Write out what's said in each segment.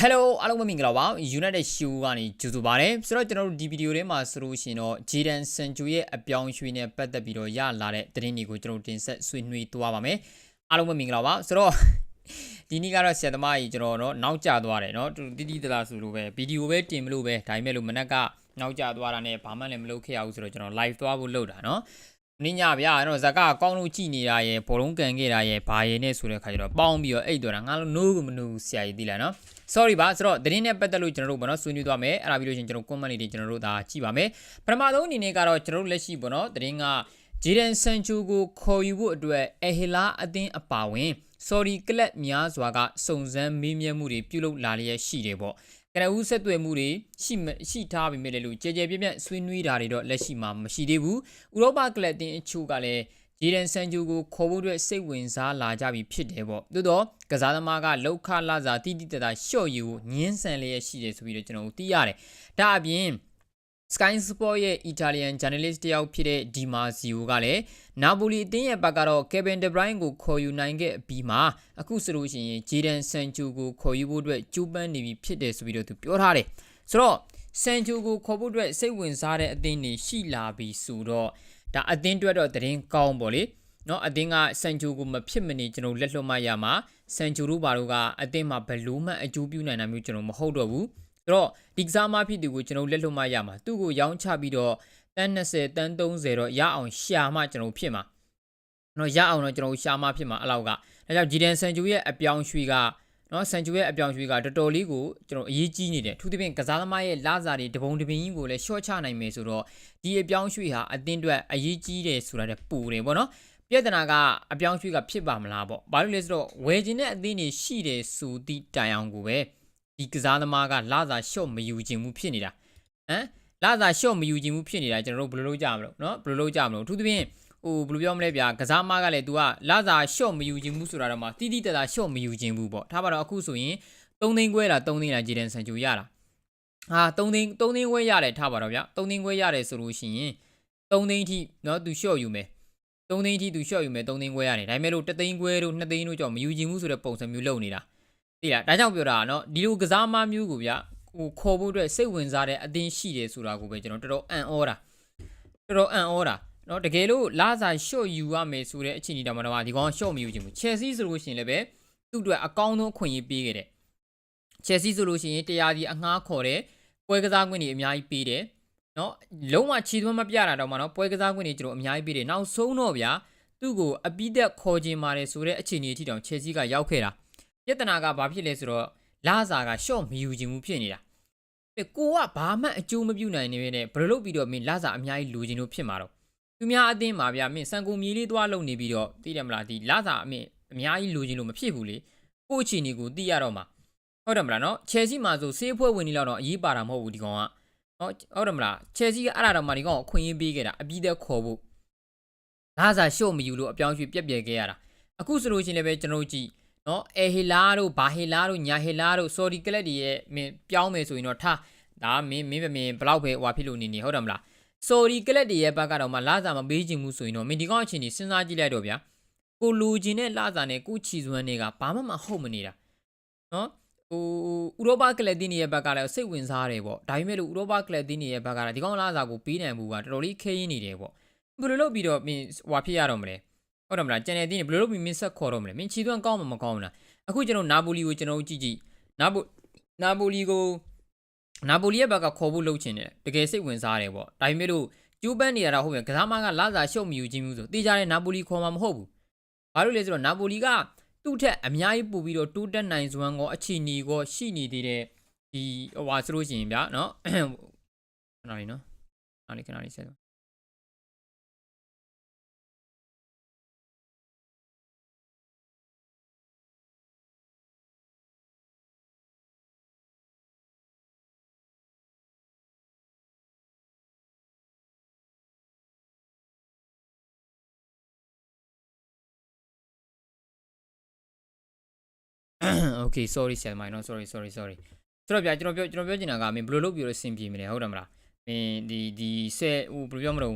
Hello အားလုံးပဲမင်္ဂလာပါ United Show ကနေကြိုဆိုပါရစေဆိုတော့ကျွန်တော်တို့ဒီဗီဒီယိုထဲမှာဆိုလို့ရှိရင်တော့ Jaden Sancho ရဲ့အပြောင်းအရွှေ့နဲ့ပတ်သက်ပြီးတော့ရလာတဲ့သတင်းတွေကိုကျွန်တော်တို့တင်ဆက်ဆွေးနွေးသွားပါမယ်အားလုံးပဲမင်္ဂလာပါဆိုတော့ ဒီနေ့ကတော့ဆရာသမားကြီးကျွန်တော်တော့နောက်ကျသွားတယ်เนาะတူတီတီတလားဆိုလို့ပဲဗီဒီယိုပဲတင်မလို့ပဲဒါပေမဲ့လို့မနက်ကနောက်ကျသွားတာနဲ့ဘာမှလည်းမလုပ်ခဲ့ရဘူးဆိုတော့ကျွန်တော် live သွားဖို့လုပ်တာเนาะ နင်းညဗျာအဲ့တော့ဇက်ကကောင်းလို့ကြည်နေတာရယ်ဘောလုံးကန်ခဲ့တာရယ်ဘာရယ်နဲ့ဆိုတဲ့ခါကျတော့ပေါင်းပြီးတော့အိတ်တော့တာငါလို့ no ကမ no ဆရာကြီးသိလားနော် sorry ပါဆိုတော့သတင်းနဲ့ပတ်သက်လို့ကျွန်တော်တို့ဘောနော်ဆွေးနွေးသွားမယ်အဲ့ဒါပြီးလို့ရှိရင်ကျွန်တော် comment လေးတွေကျွန်တော်တို့ဒါကြည့်ပါမယ်ပထမဆုံးအနေနဲ့ကတော့ကျွန်တော်တို့လက်ရှိဘောနော်သတင်းကဂျေဒန်ဆန်ချူကိုခေါ်ယူဖို့အတွက်အဟီလာအသင်းအပါဝင် sorry ကလပ်များစွာကစုံစမ်းမေးမြန်းမှုတွေပြုလုပ်လာလျက်ရှိတယ်ပေါ့ ကနဦးဆက်သွယ်မှုတွေရှိရှိထားပြီမဲ့လေလို့ကြဲကြဲပြန့်ပြန့်ဆွေးနွေးတာတွေတော့လက်ရှိမှာမရှိသေးဘူးဥရောပကလပ်တင်အချို့ကလည်းဂျေဒန်ဆန်ဂျူကိုခေါ်ဖို့အတွက်စိတ်ဝင်စားလာကြပြီဖြစ်တယ်ပေါ့သို့တော့ကစားသမားကလောက်ခလာစာတိတိတတာရှော့ယူကိုညင်းဆန်လျက်ရှိတယ်ဆိုပြီးတော့ကျွန်တော်တို့သိရတယ်ဒါအပြင် Sky Sport ရဲ့ Italian journalist တယောက်ဖြစ်တဲ့ Di Marzio ကလည်းနာပိုလီအသင်းရဲ့ဘက်ကတော့ Kevin De Bruyne ကိုခေါ်ယူနိုင်ခဲ့ပြီးမှအခုဆိုလို့ရှိရင် Jadon Sancho ကိုခေါ်ယူဖို့အတွက်ကြိုးပမ်းနေပြီဖြစ်တယ်ဆိုပြီးတော့သူပြောထားတယ်ဆိုတော့ Sancho ကိုခေါ်ဖို့အတွက်စိတ်ဝင်စားတဲ့အသင်းတွေရှိလာပြီဆိုတော့ဒါအသင်းအတွက်တော့သတင်းကောင်းပေါ့လေနော်အသင်းကဆန်ဂျိုကိုမဖြစ်မနေကျွန်တော်လက်လွတ်မှရမှာဆန်ဂျိုတို့ဘာလို့ကအသင်းမှာဘလို့မှအကျိုးပြုနိုင်တာမျိုးကျွန်တော်မဟုတ်တော့ဘူး ဆိုတော့ဒီကစားမဖြစ်သူကိုကျွန်တော်လက်လွတ်မှရမှာသူ့ကိုရောင်းချပြီးတော့တန်း20တန်း30တော့ရအောင်ရှာမှကျွန်တော်ဖြစ်မှာနော်ရအောင်တော့ကျွန်တော်ရှာမှဖြစ်မှာအဲ့လောက်ကဒါကြောင့်ဂျီဒန်ဆန်ဂျိုရဲ့အပြောင်းရွှေ့ကနော်ဆန်ဂျိုရဲ့အပြောင်းရွှေ့ကတော်တော်လေးကိုကျွန်တော်အရေးကြီးနေတယ်သူတပင်ကစားသမားရဲ့လာစာတွေတပုံတပင်ကြီးကိုလည်းရှော့ချနိုင်မယ်ဆိုတော့ဒီအပြောင်းရွှေ့ဟာအသင်းအတွက်အရေးကြီးတယ်ဆိုတာလည်းပူတယ်ပေါ့နော်ပြဿနာကအပြောင်းရွှေ့ကဖြစ်ပါမလားပေါ့ဘာလို့လဲဆိုတော့ဝယ်ခြင်းတဲ့အသင်းတွေရှိတယ်ဆိုသည့်တိုင်အောင်ကိုပဲ ဒီကစားသမားကလာစာရှော့မယူခြင်းမှုဖြစ်နေတာဟမ်လာစာရှော့မယူခြင်းမှုဖြစ်နေတာကျွန်တော်တို့ဘယ်လိုလုပ်ကြမလို့เนาะဘယ်လိုလုပ်ကြမလို့အထူးသဖြင့်ဟိုဘယ်လိုပြောမလဲဗျာကစားမကလည်း तू ကလာစာရှော့မယူခြင်းမှုဆိုတာတော့မှတိတိတတ်တာရှော့မယူခြင်းဘူးပေါ့ထားပါတော့အခုဆိုရင်3သိန်းခွဲလား3သိန်းလားဂျေဒန်ဆန်ချူရတာဟာ3သိန်း3သိန်းခွဲရတယ်ထားပါတော့ဗျာ3သိန်းခွဲရတယ်ဆိုလို့ရှိရင်3သိန်းအထိเนาะ तू ရှော့ယူမယ်3သိန်းအထိ तू ရှော့ယူမယ်3သိန်းခွဲရတယ်ဒါပေမဲ့လို့3သိန်းခွဲတို့2သိန်းတို့ကြောင့်မယူခြင်းမှုဆိုတဲ့ပုံစံမျိုးလုပ်နေတာ သိလားဒါကြောင့်ပြောတာကနော်ဒီလိုကစားမမျိုးကိုဗျဟိုခေါ်ဖို့အတွက်စိတ်ဝင်စားတဲ့အသင်းရှိတယ်ဆိုတာကိုပဲကျွန်တော်တော်တော်အံ့ဩတာတော်တော်အံ့ဩတာနော်တကယ်လို့လာစာရှော့ယူရမယ်ဆိုတဲ့အခြေအနေတောင်မှတော့ဒီကောင်ရှော့မယူချင်ဘူး Chelsea ဆိုလို့ရှိရင်လည်းပဲသူ့အတွက်အကောင်းဆုံးခွင့်ရပေးခဲ့တယ် Chelsea ဆိုလို့ရှိရင်တရားဒီအငှားခေါ်တယ်ပွဲကစားခွင့်တွေအများကြီးပေးတယ်နော်လုံးဝခြေသွမ်းမပြတာတော့မှနော်ပွဲကစားခွင့်တွေကျွန်တော်အများကြီးပေးတယ်နောက်ဆုံးတော့ဗျာသူ့ကိုအပိသက်ခေါ်ခြင်းပါတယ်ဆိုတဲ့အခြေအနေအထိတောင် Chelsea ကရောက်ခဲ့တာ ပြဿနာကဘာဖြစ်လဲဆိုတော့လာစာကရှော့မယူခြင်းမှုဖြစ်နေတာကိုကဘာမှအကျိုးမပြုနိုင်နေပဲနဲ့ဘယ်လိုလုပ်ပြီးတော့မင်းလာစာအများကြီးလိုချင်လို့ဖြစ်မှာတော့သူများအသင်းမှာဗျာမင်းစံကုန်မြေလေးသွားလုံနေပြီးတော့သိတယ်မလားဒီလာစာအမင်းအများကြီးလိုချင်လို့မဖြစ်ဘူးလေကိုချီနေကိုသိရတော့မှာဟုတ်တယ်မလားနော်ချယ်ဆီမှာဆိုဆေးဖွဲ့ဝင်နေတော့အရေးပါတာမဟုတ်ဘူးဒီကောင်ကနော်ဟုတ်တယ်မလားချယ်ဆီကအဲ့ဒါတော့မှဒီကောင်အခွင့်အရေးပေးခဲ့တာအပြီးသက်ခေါ်ဖို့လာစာရှော့မယူလို့အပြောင်းရွှေ့ပြက်ပြက်ခဲ့ရတာအခုဆိုလို့ချင်းလည်းပဲကျွန်တော်ကြည့် နော်အဲဟီလာတို့ဘာဟီလာတို့ညာဟီလာတို့ဆော်ဒီကလပ်တွေရဲ့မင်းပြောင်းမယ်ဆိုရင်တော့ထားဒါမင်းမင်းပဲမင်းဘလောက်ပဲဟွာဖြစ်လို့နေနေဟုတ်တယ်မလားဆော်ဒီကလပ်တွေရဲ့ဘက်ကတော့မှလာစာမပေးချင်ဘူးဆိုရင်တော့မင်းဒီကောင်အချင်းကြီးစဉ်းစားကြည့်လိုက်တော့ဗျာကိုလူချင်းနဲ့လာစာနဲ့ကိုချီစွမ်းတွေကဘာမှမဟုတ်မနေတာနော်ဟိုဥရောပကလပ်တင်းရဲ့ဘက်ကလည်းစိတ်ဝင်စားတယ်ပေါ့ဒါပေမဲ့လို့ဥရောပကလပ်တင်းရဲ့ဘက်ကလည်းဒီကောင်လာစာကိုပေးနိုင်ဘူးကတော်တော်လေးခဲရင်းနေတယ်ပေါ့ဘယ်လိုလုပ်ပြီးတော့မင်းဟွာဖြစ်ရတော့မလဲ ဟုတ်တယ်မလားကျန်တဲ့တင်းဘယ်လိုလုပ်ပြီးမင်းဆက်ခေါ်တော့မလဲမင်းချီသွမ်းကောင်းမှာမကောင်းဘူးလားအခုကျွန်တော်နာပိုလီကိုကျွန်တော်ကြည့်ကြည့်နာပိုနာပိုလီကိုနာပိုလီရဲ့ဘက်ကခေါ်ဖို့လုပ်ချင်တယ်တကယ်စိတ်ဝင်စားတယ်ပေါ့ဒါပေမဲ့လို့ကျိုးပန်းနေရတာဟုတ်ပြီကစားမကလာစာရှုပ်မယူခြင်းမျိုးဆိုတေးကြတဲ့နာပိုလီခေါ်မှာမဟုတ်ဘူးဘာလို့လဲဆိုတော့နာပိုလီကသူ့ထက်အများကြီးပို့ပြီးတော့တိုးတက်နိုင်စွမ်းကောအခြေအနေကောရှိနေသေးတဲ့ဒီဟိုဟာဆိုလို့ရှိရင်ဗျာနော်ခဏလေးနော်ခဏလေးခဏလေးဆက် okay sorry ဆရာမနော် sorry sorry sorry ဆိုတော့ဗျာကျွန်တော်ပြောကျွန်တော်ပြောချင်တာကမင်းဘယ်လိုလုပ်ပြီးတော့အဆင်ပြေမလဲဟုတ်တယ်မလားမင်းဒီဒီဆက်ဟိုဘယ်လိုပြောမလို့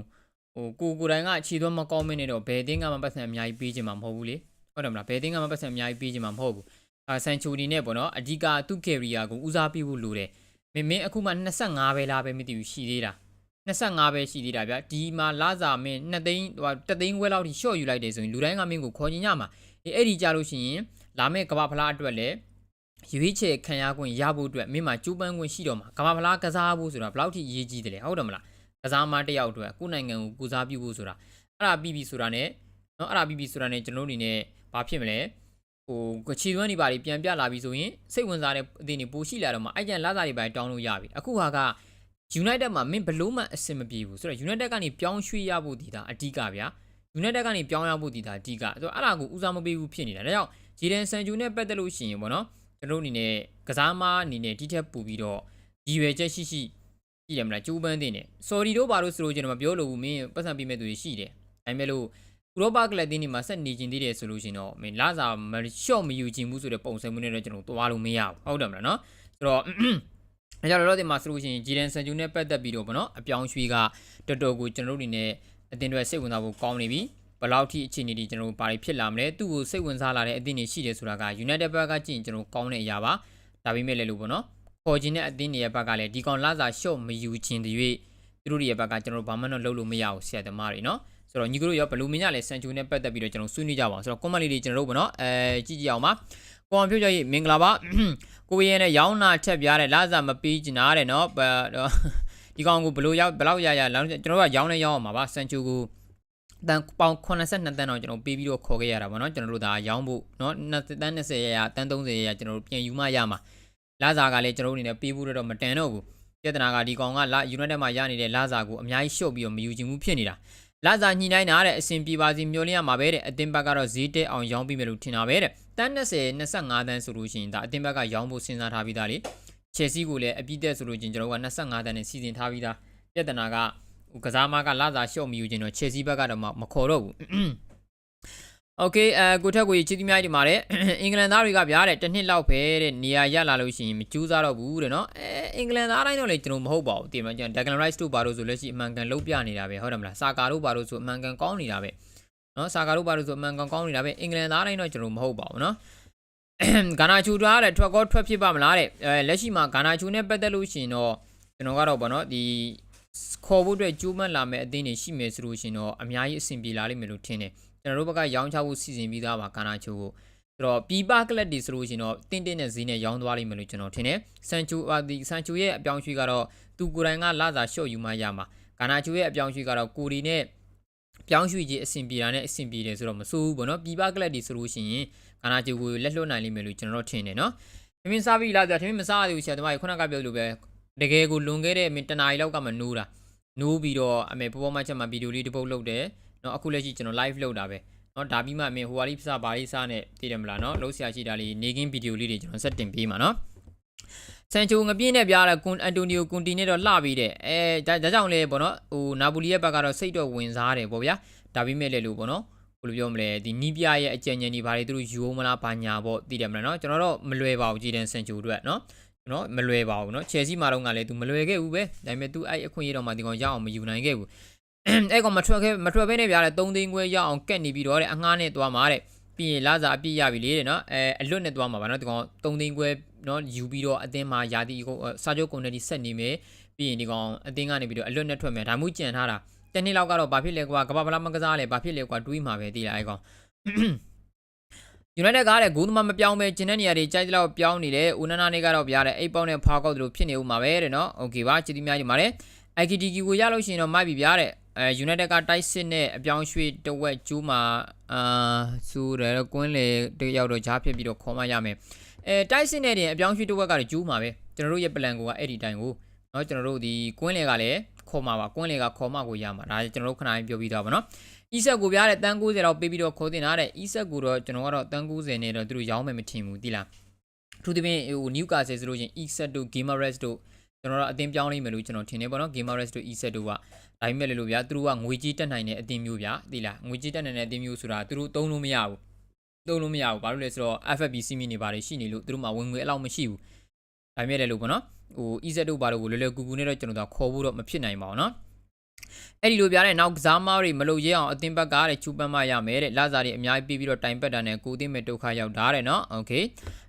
ဟိုကိုကိုတိုင်းကခြေသွမ်းမကောင်းမင်းနေတော့ဘယ်တင်းကမှပတ်စံအများကြီးပေးချင်မှာမဟုတ်ဘူးလေဟုတ်တယ်မလားဘယ်တင်းကမှပတ်စံအများကြီးပေးချင်မှာမဟုတ်ဘူးအာဆန်ချိုဒီနဲ့ပေါ့နော်အဓိကသူ့ကယ်ရီယာကိုဦးစားပေးဖို့လိုတယ်မင်းမင်းအခုမှ25ပဲလားပဲမသိဘူးရှိသေးတာ25ပဲရှိသေးတာဗျဒီမှာလာစာမင်း2သိန်းဟိုတသိန်းခွဲလောက်ထိရှော့ယူလိုက်တယ်ဆိုရင်လူတိုင်းကမင်းကိုခေါ်ညင်ရမှာအေးအဲ့ဒီကြလို့ရှိရင် လာမယ့်ကမ္ဘာဖလားအတွက်လည်းရွေးချယ်ခံရခွင့်ရဖို့အတွက်မင်းမှာကျူးပန်းခွင့်ရှိတော့မှာကမ္ဘာဖလားကစားဖို့ဆိုတာဘယ်လောက်ထိအရေးကြီးတယ်လဲဟုတ်တယ်မလားကစားမတစ်ယောက်အတွက်ကိုယ့်နိုင်ငံကိုကူစားပြုဖို့ဆိုတာအဲ့ဒါပြီးပြီဆိုတာ ਨੇ နော်အဲ့ဒါပြီးပြီဆိုတာ ਨੇ ကျွန်တော်တို့အနေနဲ့ဘာဖြစ်မလဲဟိုကချီသွန်းနေပါလိပြန်ပြလာပြီဆိုရင်စိတ်ဝင်စားတဲ့အသင်းတွေပိုရှိလာတော့မှအဲ့ကျန်လာစားတွေပဲတောင်းလို့ရပြီအခုဟာက United မှာမင်းဘလို့မှအဆင်မပြေဘူးဆိုတော့ United ကနေပြောင်းရွှေ့ရဖို့ဒီတာအဓိကဗျာ United ကနေပြောင်းရဖို့ဒီတာအဓိကဆိုတော့အဲ့ဒါကိုဦးစားမပေးဘူးဖြစ်နေတာဒါကြောင့်ဂျီဒန်ဆန်ဂျူနဲ့ပတ်သက်လို့ရှိရင်ပေါ့နော်ကျွန်တော်တို့အနေနဲ့ကစားမအနေနဲ့ဒီထက်ပိုပြီးတော့ရည်ရွယ်ချက်ရှိရှိကြည့်ရမလားကျိုးပန်းတင်တယ် sorry တို့ဘာလို့ဆိုလို့ကျွန်တော်မပြောလို့ဘူးမင်းပတ်စံပေးမဲ့သူတွေရှိတယ်ဒါပေမဲ့လို့ဥရောပကလပ်တင်းတွေမှာဆက်နေကျင်သေးတယ်ဆိုလို့ရှိရင်တော့မင်းလာစာမရှော့မယူခြင်းဘူးဆိုတဲ့ပုံစံမျိုးနဲ့တော့ကျွန်တော်သွားလို့မရဘူးဟုတ်တယ်မလားနော်ဆိုတော့အဲကြောင့်တော့ဒီမှာဆိုလို့ရှိရင်ဂျီဒန်ဆန်ဂျူနဲ့ပတ်သက်ပြီးတော့ဗောနော်အပြောင်းရွှေ့ကတော်တော်ကိုကျွန်တော်တို့အနေနဲ့ အတင်းတွေစိတ်ဝင်စားဖို့ကောင်းနေပြီဘယ်လောက်ထိအခြေအနေတွေကျွန်တော်တို့ဘာတွေဖြစ်လာမလဲသူ့ကိုစိတ်ဝင်စားလာတဲ့အသင်းတွေရှိတယ်ဆိုတာက United ဘက်ကကြည့်ရင်ကျွန်တော်ကောင်းတဲ့အရာပါဒါပေမဲ့လည်းလို့ဗောနော်ခေါ်ခြင်းတဲ့အသင်းတွေရဲ့ဘက်ကလည်းဒီကောင်လာစာရှော့မယူခြင်းတွေ၍သူတို့တွေရဲ့ဘက်ကကျွန်တော်ဘာမှတော့လုပ်လို့မရဘူးဆရာသမားတွေနော်ဆိုတော့ညီကတို့ရောဘလူးမင်းရလဲဆန်ချူနဲ့ပတ်သက်ပြီးတော့ကျွန်တော်ဆွေးနွေးကြပါအောင်ဆိုတော့ comment လေးတွေကျွန်တော်တို့ဗောနော်အဲကြည့်ကြည့်အောင်ပါကွန်ပျူတာရေးမင်္ဂလာပါကိုရဲနဲ့ရောင်းနာချက်ပြားတဲ့လာစာမပေးချင်တာတဲ့နော် ဒီကောင်ကိုဘလို့ရောက်ဘလောက်ရရလောင်းကျွန်တော်တို့ကရောင်းလဲရောင်းအောင်ပါပါဆန်ချူကိုတန်ပေါင်82တန်းတော့ကျွန်တော်ပေးပြီးတော့ခေါ်ခဲ့ရတာဗောနော်ကျွန်တော်တို့ဒါရောင်းဖို့နော်တန်း20ရရတန်း30ရရကျွန်တော်တို့ပြန်ယူမှရမှာလာစာကလည်းကျွန်တော်တို့အနေနဲ့ပေးဖို့တော့မတန်တော့ဘူးပြဿနာကဒီကောင်ကလာ United မှာရနေတဲ့လာစာကိုအများကြီးရှုပ်ပြီးတော့မယူချင်ဘူးဖြစ်နေတာလာစာညှိနှိုင်းတာတဲ့အဆင်ပြေပါစီမျောလင်းရမှာပဲတဲ့အတင်းဘက်ကတော့ဈေးတက်အောင်ရောင်းပြီးမယ်လို့ထင်တာပဲတဲ့တန်း20 25တန်းဆိုလို့ရှိရင်ဒါအတင်းဘက်ကရောင်းဖို့စဉ်းစားထားပြီးသားလေ ချယ်ဆီကိုလည်းအပြည့်တက်ဆိုလို့ချင်းကျွန်တော်က25တန်းနဲ့စီစဉ်ထားပြီးသားပြဿနာကဟိုကစားမကလာစာရှော့မယူခြင်းတော့ချယ်ဆီဘက်ကတော့မခေါ်တော့ဘူးโอเคအဲကိုထက်ကိုချီတီမြိုက်ဒီမှာတဲ့အင်္ဂလန်သားတွေကဗျာတဲ့တစ်နှစ်လောက်ပဲတဲ့နေရာရလာလို့ရှိရင်မကြိုးစားတော့ဘူးတဲ့နော်အဲအင်္ဂလန်သားတိုင်းတော့လေကျွန်တော်မဟုတ်ပါဘူးတင်မကျန်ဒက်ဂလန်ရိုက်စ်တို့ဘာလို့ဆိုလက်ရှိအမှန်ကန်လုံးပြနေတာပဲဟုတ်တယ်မလားစာကာတို့ဘာလို့ဆိုအမှန်ကန်ကောင်းနေတာပဲနော်စာကာတို့ဘာလို့ဆိုအမှန်ကန်ကောင်းနေတာပဲအင်္ဂလန်သားတိုင်းတော့ကျွန်တော်မဟုတ်ပါဘူးနော် ဂါနာချူထားတဲ့ထွက်ကောထွက်ဖြစ်ပါမလားတဲ့အဲလက်ရှိမှာဂါနာချူနဲ့ပတ်သက်လို့ရှိရင်တော့ကျွန်တော်ကတော့ဗောနော်ဒီခေါ်ဖို့အတွက်ကြိုးပမ်းလာမဲ့အသင်းတွေရှိမယ်ဆိုလို့ရှိရင်တော့အများကြီးအဆင်ပြေလာလိမ့်မယ်လို့ထင်တယ်ကျွန်တော်တို့ဘက်ကရောင်းချဖို့စီစဉ်ပြီးသားပါကာနာချိုကိုဆိုတော့ပီပါကလပ်တွေဆိုလို့ရှိရင်တော့တင်းတင်းနဲ့ဈေးနဲ့ရောင်းသွားလိမ့်မယ်လို့ကျွန်တော်ထင်တယ်ဆန်ချိုအာဒီဆန်ချိုရဲ့အပြောင်းရွှေ့ကတော့သူကိုယ်တိုင်ကလာစာရှော့ယူမှရမှာကာနာချိုရဲ့အပြောင်းရွှေ့ကတော့ကိုရီနဲ့ပြောင်းရွှေ့ကြီးအဆင်ပြေတာနဲ့အဆင်ပြေတယ်ဆိုတော့မစိုးဘူးပေါ့နော်ပီပါကလပ်တွေဆိုလို့ရှိရင် ကာနာချိုကိုလက်လွတ်နိုင်လိမ့်မယ်လို့ကျွန်တော်ထင်တယ်နော်ထမင်းစားပြီလားကြာထမင်းမစားသေးဘူးဆရာသမားကြီးခုနကပြောလို့ပဲတကယ်ကိုလွန်ခဲ့တဲ့တနားရီလောက်ကမှနိုးတာနိုးပြီးတော့အမေပေါ်ပေါ်မှချက်မှာဗီဒီယိုလေးတစ်ပုတ်လုပ်တယ်နော်အခုလက်ရှိကျွန်တော် live လုပ်တာပဲနော်ဒါပြီးမှအမေဟိုဟာလေးစပါလေးစနဲ့တည်တယ်မလားနော်လုံးဆရာရှိတာလေးနေကင်းဗီဒီယိုလေးတွေကျွန်တော်ဆက်တင်ပေးမှာနော်ဆန်ချိုငပြင်းနဲ့ပြားတဲ့ကွန်အန်တိုနီယိုကွန်တီနဲ့တော့လှပြီးတဲ့အဲဒါဒါကြောင့်လေပေါ့နော်ဟိုနာပူလီရဲ့ဘက်ကတော့စိတ်တော့ဝင်စားတယ်ပေါ့ဗျာဒါပြီးမဲ့လေလို့ပေါ့နော် ဘယ်လိုပြောမလဲဒီနီးပြရဲ့အကြံဉာဏ်တွေဘာတွေသူတို့ယူမလားဘာညာပေါ့တည်တယ်မလားနော်ကျွန်တော်တော့မလွယ်ပါဘူးကြည်တန်ဆန်ချိုအတွက်နော်နော်မလွယ်ပါဘူးเนาะချယ်ဆီမှာတော့ကလည်း तू မလွယ်ခဲ့ဘူးပဲဒါပေမဲ့ तू အဲ့အခွင့်အရေးတော့မှဒီကောင်ရအောင်မယူနိုင်ခဲ့ဘူးအဲ့ကောင်မထွက်ခဲ့မထွက်ဘဲနဲ့ပြားတဲ့3သိန်းခွဲရအောင်ကက်နေပြီးတော့တဲ့အငှားနဲ့သွားမှာတဲ့ပြီးရင်လာစာအပြည့်ရပြီလေတဲ့နော်အဲအလွတ်နဲ့သွားမှာပါနော်ဒီကောင်3သိန်းခွဲနော်ယူပြီးတော့အသင်းမှာယာတီကိုစာချုပ်ကုန်တယ်ဆက်နေမယ်ပြီးရင်ဒီကောင်အသင်းကနေပြီးတော့အလွတ်နဲ့ထွက်မယ်ဒါမှမဟုတ်ကြံထားတာ တနေ့လောက်ကတော့ဘာဖြစ်လဲကွာကမ္ဘာဖလားမကစားလဲဘာဖြစ်လဲကွာတွေးမှာပဲသိလားအဲကောင် United ကလည်းဂိုးသမားမပြောင်းပဲဂျင်းတဲ့နေရာတွေကြိုက်တလောက်ပြောင်းနေတယ်။ Unana နဲ့ကတော့ဗျာတဲ့8ပေါင်းနဲ့ဖာကောက်တို့ဖြစ်နေဦးမှာပဲတဲ့နော်။ Okay ပါချစ်သီးများကြီးပါတယ်။ IKDQ ကိုရလို့ရှိရင်တော့မိုက်ပြီဗျာတဲ့။အဲ United ကတိုက်စစ်နဲ့အပြောင်းရွှေ့တဝက်ကျိုးမှာအာဆိုတယ်ကွင်းလေတယောက်တော့ဂျားဖြစ်ပြီးတော့ခေါ်မရမယ်။အဲတိုက်စစ်နဲ့တင်အပြောင်းရွှေ့တဝက်ကတော့ကျိုးမှာပဲ။ကျွန်တော်တို့ရဲ့ plan ကအဲ့ဒီတိုင်ကိုနော်ကျွန်တော်တို့ဒီကွင်းလေကလည်း ခေါ်မှာပါကွင်းလေကခေါ်မှာကိုရမှာဒါကျွန်တော်တို့ခဏလေးပြောပြီးသားပါနော်အီဆက်ကိုပြတဲ့တန်90တော့ပေးပြီးတော့ခေါ်တင်တာတဲ့အီဆက်ကိုတော့ကျွန်တော်ကတော့တန်90နဲ့တော့သူတို့ရောင်းမယ်မထင်ဘူးတိလားသူတို့ပြင်ဟိုနျူကာဆယ်ဆိုလို့ရှင်အီဆက်တို့ဂီမာရက်စ်တို့ကျွန်တော်တို့အတင်းပြောင်းလိမ့်မယ်လို့ကျွန်တော်ထင်နေပါတော့ Gamerest တို့ Eset တို့ကဒါပေမဲ့လေလို့ဗျာသူတို့ကငွေကြီးတက်နိုင်တဲ့အတင်းမျိုးဗျာသိလားငွေကြီးတက်နိုင်တဲ့အတင်းမျိုးဆိုတာသူတို့သုံးလို့မရဘူးသုံးလို့မရဘူးဘာလို့လဲဆိုတော့ FFB စီမီနေပါတယ်ရှိနေလို့သူတို့မှာဝင်ငွေအလောက်မရှိဘူး ဒါပေမဲ့လည်းလို့ပေါ့နော်ဟို Eset တို့ဘာလို့ကိုလွယ်လွယ်ကူကူနဲ့တော့ကျွန်တော်တို့ခေါ်ဖို့တော့မဖြစ်နိုင်ပါဘူးနော်အဲ့ဒီလိုပြတဲ့နောက်ကစားမားတွေမလုပ်ရဲအောင်အသင်းဘက်ကတဲ့ချူပန်းမရမယ်တဲ့လာစာတွေအများကြီးပြီးပြီးတော့တိုင်ပတ်တာနဲ့ကိုသိမဲ့ဒုက္ခရောက်တာတဲ့နော်โอเค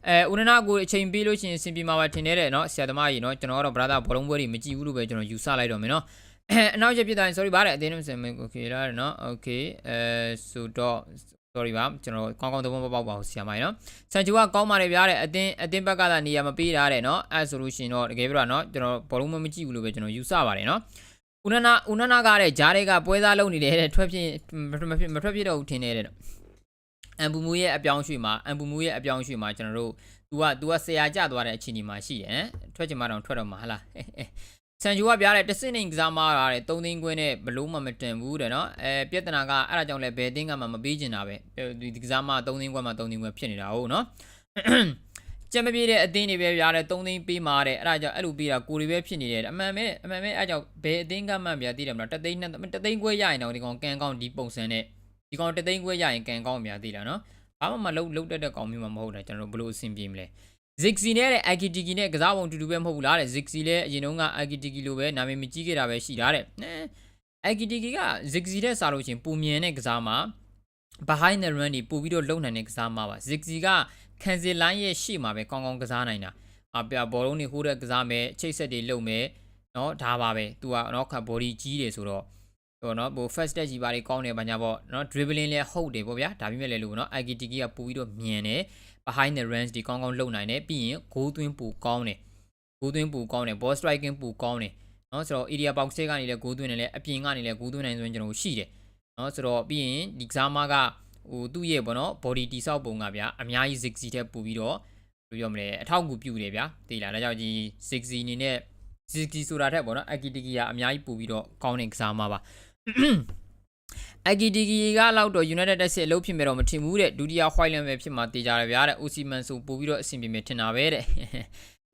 အဲ အဲဦးနနာကိုအချိန်ပေးလို့ရှိရင်စင်ပြေမှာပါထင်နေတဲ့နော်ဆရာသမားကြီးနော်ကျွန်တော်ကတော့ brother ဘောလုံးပွဲတွေမကြည့်ဘူးလို့ပဲကျွန်တော်ယူဆလိုက်တော့မယ်နော်အဲအနောက်ချက်ပြတိုင်း sorry ပါတယ်အတင်းနဲ့စင်မโอเคလားနော် okay အဲဆိုတော့ sorry ပါကျွန်တော်ကောင်းကောင်းသဘောမပေါက်ပါဘူးဆရာမကြီးနော်ဆန်ချူကကောင်းပါတယ်ဗျာတဲ့အတင်းအတင်းဘက်ကသာနေရာမပေးတာတဲ့နော်အဲဆိုလို့ရှိရင်တော့တကယ်ပြတော့နော်ကျွန်တော်ဘောလုံးမမကြည့်ဘူးလို့ပဲကျွန်တော်ယူဆပါတယ်နော်ဦးနနာဦးနနာကတဲ့ဂျားတွေကပွဲစားလုံးနေတယ်တဲ့ထွက်ဖြစ်မထွက်မထွက်ဖြစ်တော့ဘူးထင်နေတဲ့အန်ပူမူရဲ့အပြောင်းရွှေ့မှာအန်ပူမူရဲ့အပြောင်းရွှေ့မှာကျွန်တော်တို့ तू က तू ကဆရာကြသွားတဲ့အခြေအနေမှာရှိတယ်နော်ထွက်ချင်မှတော့ထွက်တော့မှာဟလား ဆန်ဂျူကပြားတဲ့တစင်းနေကစားမတာတဲ့3သိန်းခွင်းနဲ့ဘလို့မှမတင်ဘူးတဲ့နော်အဲပြဿနာကအဲ့ဒါကြောင့်လဲဘယ်တင်းကမှမပေးချင်တာပဲဒီကစားမ3သိန်းခွင်းမှ3သိန်းခွင်းဖြစ်နေတာဟုတ်နော်ကြက်မပြေတဲ့အတင်းတွေပဲပြားတဲ့3သိန်းပေးမှာတဲ့အဲ့ဒါကြောင့်အဲ့လိုပေးတာကိုတွေပဲဖြစ်နေတယ်အမှန်ပဲအမှန်ပဲအဲ့ကြောင့်ဘယ်အတင်းကမှပြားသိတယ်မလားတသိန်းနဲ့တသိန်းခွဲရရင်တော့ဒီကောင်ကန်ကောင်းဒီပုံစံနဲ့ဒီကောင်တသိန်းခွဲရရင်ကန်ကောင်းပြားသိလားနော်ဘာမှမလုပ်လုပ်တတ်တဲ့ကောင်မျိုးမှမဟုတ်တာကျွန်တော်တို့ဘလို့အဆင်ပြေမလဲ Zixi နဲ့တဲ့ Akitiki နဲ့ကစားပုံတူတူပဲမဟုတ်ဘူးလားတဲ့ Zixi လည်းအရင်တုန်းက Akitiki လိုပဲနာမည်မကြီးခဲ့တာပဲရှိတာတဲ့ Akitiki က Zixi နဲ့စားလို့ချင်းပုံမြန်တဲ့ကစားမှာ behind the run တွေပို့ပြီးတော့လုံနိုင်တဲ့ကစားမှာပါ Zixi ကခံစစ်လိုင်းရဲ့ရှေ့မှာပဲကောင်းကောင်းကစားနိုင်တာအပြဘောလုံးတွေဟိုးတဲ့ကစားမယ်ချိတ်ဆက်တွေလုံမယ်နော်ဒါပါပဲသူကနော်ခါ body ကြီးတယ်ဆိုတော့ဟိုနော်ဟို first step ကြီးပါလေကောင်းတယ်ဘာညာပေါ့နော် dribbling လည်းဟုတ်တယ်ပေါ့ဗျာဒါပေမဲ့လည်းလို့နော် Akitiki ကပို့ပြီးတော့မြန်တယ် behind the runs ဒီကောင်းကောင်းလုပ်နိုင်တယ်ပြီးရင် goal သွင်းပူကောင်းတယ် goal သွင်းပူကောင်းတယ် ball striking ပူကောင်းတယ်နော်ဆိုတော့ area box ထဲကနေလည်း goal သွင်းတယ်လေအပြင်ကနေလည်း goal သွင်းနိုင်ဆိုရင်ကျွန်တော်ရှိတယ်နော်ဆိုတော့ပြီးရင်ဒီကစားမကဟိုသူ့ရဲ့ဘောနော် body တိဆောက်ပုံကဗျာအများကြီး sexy တဲ့ပူပြီးတော့ဘယ်လိုပြောမလဲအထောက်အကူပြုတယ်ဗျာတေးလားဒါကြောင့်ဒီ sexy အနေနဲ့ sexy ဆိုတာထက်ဘောနော် akitiki ကအများကြီးပူပြီးတော့ကောင်းတဲ့ကစားမပါ Agitiki ကလောက်တော့ United တက်စစ်အလုပ်ဖြစ်မယ်တော့မထင်ဘူးတဲ့ဒုတိယ white line ပဲဖြစ်မှာတေးကြတယ်ဗျာတဲ့ Osimhen ဆိုပို့ပြီးတော့အဆင်ပြေမယ်ထင်တာပဲတဲ့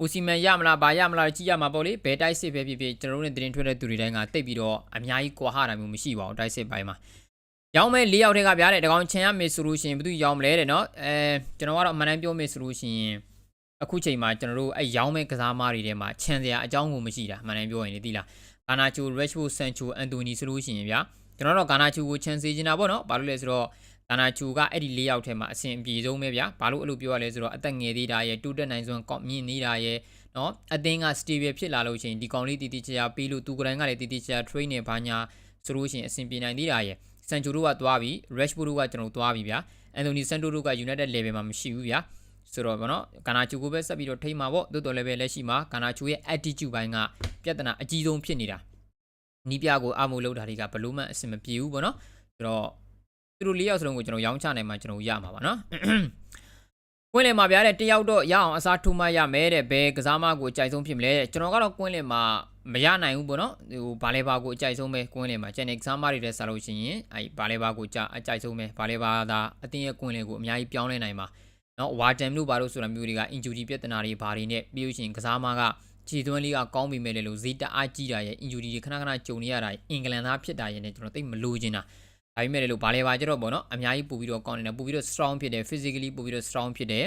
Osimhen ရမလားဘာရမလားကြည့်ရမှာပေါ့လေဘယ်တိုက်စစ်ပဲဖြစ်ဖြစ်ကျွန်တော်တို့နဲ့တင်ထွက်တဲ့သူတွေတိုင်းကတိတ်ပြီးတော့အများကြီးကွာဟတာမျိုးမရှိပါဘူးတိုက်စစ်ပိုင်းမှာရောင်းမဲ့၄ယောက်ထဲကဗျာတဲ့တကောင်ချင်ရမယ်ဆိုလို့ရှိရင်ဘယ်သူရောင်းမလဲတဲ့နော်အဲကျွန်တော်ကတော့အမှန်တမ်းပြောမယ်ဆိုလို့ရှိရင်အခုချိန်မှာကျွန်တော်တို့အဲရောင်းမဲ့ကစားမားတွေထဲမှာချန်စရာအကြောင်းကိုမရှိတာအမှန်တမ်းပြောရင်လေသိလားကာနာချို Rashford Sancho Anthony ဆိုလို့ရှိရင်ဗျာ ကျွန်တော်တို့ကာနာချူကိုချန်စေချင်တာပေါ့နော်ဘာလို့လဲဆိုတော့ကာနာချူကအဲ့ဒီ၄ယောက်ထဲမှာအဆင်အပြေဆုံးပဲဗျာဘာလို့အဲ့လိုပြောရလဲဆိုတော့အသက်ငယ်သေးတာရဲ့တူတက်နိုင်စွမ်းကောက်မြင့်နေတာရဲ့နော်အသင်းက stable ဖြစ်လာလို့ရှိရင်ဒီကောင်လေးတီတီချာချာပေးလို့သူကတိုင်းကလည်းတီတီချာ train နေဘာညာဆိုလို့ရှိရင်အဆင်ပြေနိုင်သေးတာရဲ့ဆန်ချူတို့ကသွားပြီ Rashford တို့ကကျွန်တော်သွားပြီဗျာ Anthony Santos တို့က United level မှာမရှိဘူးဗျာဆိုတော့ဗောနော်ကာနာချူကိုပဲဆက်ပြီးတော့ထိမှာပေါ့တိုးတော်လည်းပဲလက်ရှိမှာကာနာချူရဲ့ attitude ဘိုင်းကပြဿနာအကြီးဆုံးဖြစ်နေတာ နီးပြကိုအမှုလောက်တာတွေကဘလို့မှအဆင်မပြေဘူးပေါ့နော်ဆိုတော့သူတို့လေးယောက်စလုံးကိုကျွန်တော်ရောင်းချနိုင်မှကျွန်တော်ရမှာပါနော်ကွင်းလင်မှာဗျာတဲ့တယောက်တော့ရအောင်အစားထိုးမှရမယ်တဲ့ဘယ်ကစားမကိုအကြိုက်ဆုံးဖြစ်မလဲကျွန်တော်ကတော့ကွင်းလင်မှာမရနိုင်ဘူးပေါ့နော်ဟိုဘာလဲဘာကိုအကြိုက်ဆုံးပဲကွင်းလင်မှာကျန်တဲ့ကစားမတွေတဲ့စားလို့ရှိရင်အဲဘာလဲဘာကိုကြအကြိုက်ဆုံးပဲဘာလဲဘာသာအတင်းရဲ့ကွင်းလင်ကိုအများကြီးပြောင်းလဲနိုင်မှာနော်ဝါတမ်လို့ဘာလို့ဆိုတာမျိုးတွေက injury ပြဿနာတွေဘာတွေနဲ့ပြီးလို့ရှိရင်ကစားမက ခြေသွင်းလေးကကောင်းပြီမဲ့လေလို့ဈေးတအားကြီးတာရဲ့ injury တွေခဏခဏကြုံနေရတာအင်္ဂလန်သားဖြစ်တာရဲ့ねကျွန်တော်သိမလို့ချင်တာဒါပေမဲ့လေလို့ဘာလဲပါကြတော့ပေါ့နော်အများကြီးပို့ပြီးတော့ကောင်းနေတယ်ပို့ပြီးတော့ strong ဖြစ်တယ် physically ပို့ပြီးတော့ strong ဖြစ်တယ်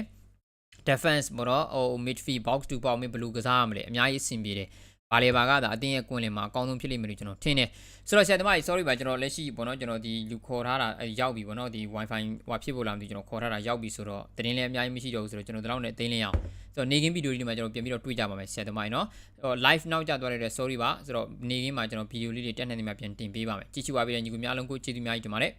defense ပေါ့နော်ဟို midfield box to box မဘလူးကစားရမလဲအများကြီးအဆင်ပြေတယ် ဘာလဲပါကသာအတင်းရဲ့ကွင်းလင်မှာအကောင်းဆုံးဖြစ်လိမ့်မယ်လို့ကျွန်တော်ထင်တယ်ဆိုတော့ဆရာသမားကြီး sorry ပါကျွန်တော်လက်ရှိပေါ့နော်ကျွန်တော်ဒီလူခေါ်ထားတာရောက်ပြီပေါ့နော်ဒီ wifi ဟွာဖြစ်ဖို့လာမသိကျွန်တော်ခေါ်ထားတာရောက်ပြီဆိုတော့တင်းလည်းအများကြီးမရှိတော့ဘူးဆိုတော့ကျွန်တော်ဒီလောက်နဲ့တင်းလင်းအောင်ဆိုတော့နေကင်းဗီဒီယိုလေးတွေမှာကျွန်တော်ပြန်ပြီးတော့တွေ့ကြပါမယ်ဆရာသမားကြီးနော်ဟို live နောက်ကျသွားတဲ့ sorry ပါဆိုတော့နေကင်းမှာကျွန်တော်ဗီဒီယိုလေးတွေတက်နေနေမှာပြန်တင်ပေးပါမယ်ကြည့်ချူပါပြီးတဲ့ညီကူများလုံးကိုကျေးဇူးများကြီးတင်ပါတယ်